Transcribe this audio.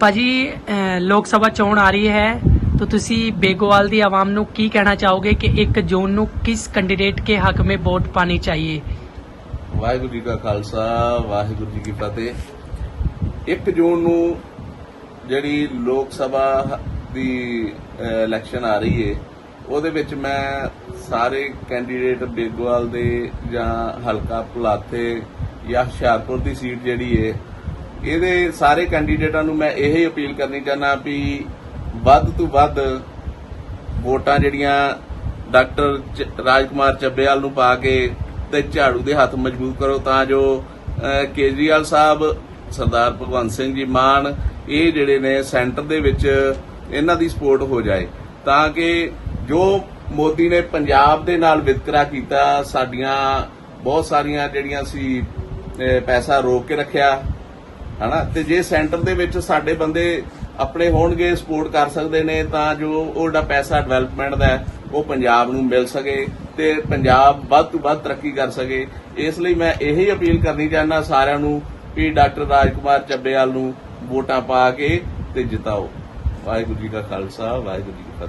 ਭਾਜੀ ਲੋਕ ਸਭਾ ਚੋਣ ਆ ਰਹੀ ਹੈ। ਤਾਂ ਤੁਸੀਂ ਬੇਗੋਵਾਲ ਦੀ ਆਵਾਮ ਨੂੰ ਕੀ ਕਹਿਣਾ ਚਾਹੋਗੇ ਕਿ 1 ਜੂਨ ਨੂੰ ਕਿਸ ਕੈਂਡੀਡੇਟ ਕੇ ਹੱਕ ਮੇ ਵੋਟ ਪਾਣੀ ਚਾਹੀਏ? ਵਾਹਿਗੁਰੂ ਜੀ ਕਾ ਖਾਲਸਾ, ਵਾਹਿਗੁਰੂ ਜੀ ਕੀ ਫਤਿਹ। 1 ਜੂਨ ਨੂੰ ਜਿਹੜੀ ਲੋਕ ਸਭਾ ਦੀ ਇਲੈਕਸ਼ਨ ਆ ਰਹੀ ਹੈ ਉਹਦੇ ਵਿੱਚ ਮੈਂ ਸਾਰੇ ਕੈਂਡੀਡੇਟ ਬੇਗੋਵਾਲ ਦੇ ਜਾਂ ਹਲਕਾ ਪੁਲਾਥੇ ਜਾਂ ਹੁਸ਼ਿਆਰਪੁਰ ਦੀ ਸੀਟ ਜਿਹੜੀ ਏ ਇਹਦੇ ਸਾਰੇ ਕੈਂਡੀਡੇਟਾਂ ਨੂੰ ਮੈਂ ਇਹ ਹੀ ਅਪੀਲ ਕਰਨੀ ਚਾਹਨਾ ਵੀ ਵੱਧ ਤੋਂ ਵੱਧ ਵੋਟਾਂ ਜਿਹੜੀਆਂ ਡਾਕਟਰ ਚ- ਰਾਜਕੁਮਾਰ ਚੱਬੇਵਾਲ ਨੂੰ ਪਾ ਕੇ ਤੇ ਝਾੜੂ ਦੇ ਹੱਥ ਮਜ਼ਬੂਤ ਕਰੋ ਤਾਂ ਜੋ ਕੇਜਰੀਵਾਲ ਸਾਹਿਬ, ਸਰਦਾਰ ਭਗਵੰਤ ਸਿੰਘ ਜੀ ਮਾਨ, ਇਹ ਜਿਹੜੇ ਨੇ ਸੈਂਟਰ ਦੇ ਵਿੱਚ ਇਹਨਾਂ ਦੀ ਸਪੋਰਟ ਹੋ ਜਾਏ। ਤਾਂ ਕਿ ਜੋ ਮੋਦੀ ਨੇ ਪੰਜਾਬ ਦੇ ਨਾਲ ਵਿਤਕਰਾ ਕੀਤਾ, ਸਾਡੀਆਂ ਬਹੁਤ ਸਾਰੀਆਂ ਜਿਹੜੀਆਂ ਸੀ ਪੈਸਾ ਰੋਕ ਕੇ ਰੱਖਿਆ ਹਨਾ? ਤੇ ਜੇ ਸੈਂਟਰ ਦੇ ਵਿੱਚ ਸਾਡੇ ਬੰਦੇ ਆਪਣੇ ਹੋਣਗੇ ਸਪੋਰਟ ਕਰ ਸਕਦੇ ਨੇ, ਤਾਂ ਜੋ ਉਹਦਾ ਪੈਸਾ ਡਿਵੈਲਪਮੈਂਟ ਦਾ ਉਹ ਪੰਜਾਬ ਨੂੰ ਮਿਲ ਸਕੇ ਤੇ ਪੰਜਾਬ ਵੱਧ ਤੋਂ ਵੱਧ ਤਰੱਕੀ ਕਰ ਸਕੇ। ਇਸ ਲਈ ਮੈਂ ਇਹੀ ਅਪੀਲ ਕਰਨੀ ਚਾਹੁੰਦਾ ਸਾਰਿਆਂ ਨੂੰ ਵੀ ਡਾਕਟਰ ਰਾਜਕੁਮਾਰ ਚੱਬੇਵਾਲ ਨੂੰ ਵੋਟਾਂ ਪਾ ਕੇ ਤੇ ਜਿਤਾਓ। ਵਾਹਿਗੁਰੂ ਜੀ ਕਾ ਖਾਲਸਾ, ਵਾਹਿਗੁਰੂ ਜੀ ਕੀ ਫਤਿਹ।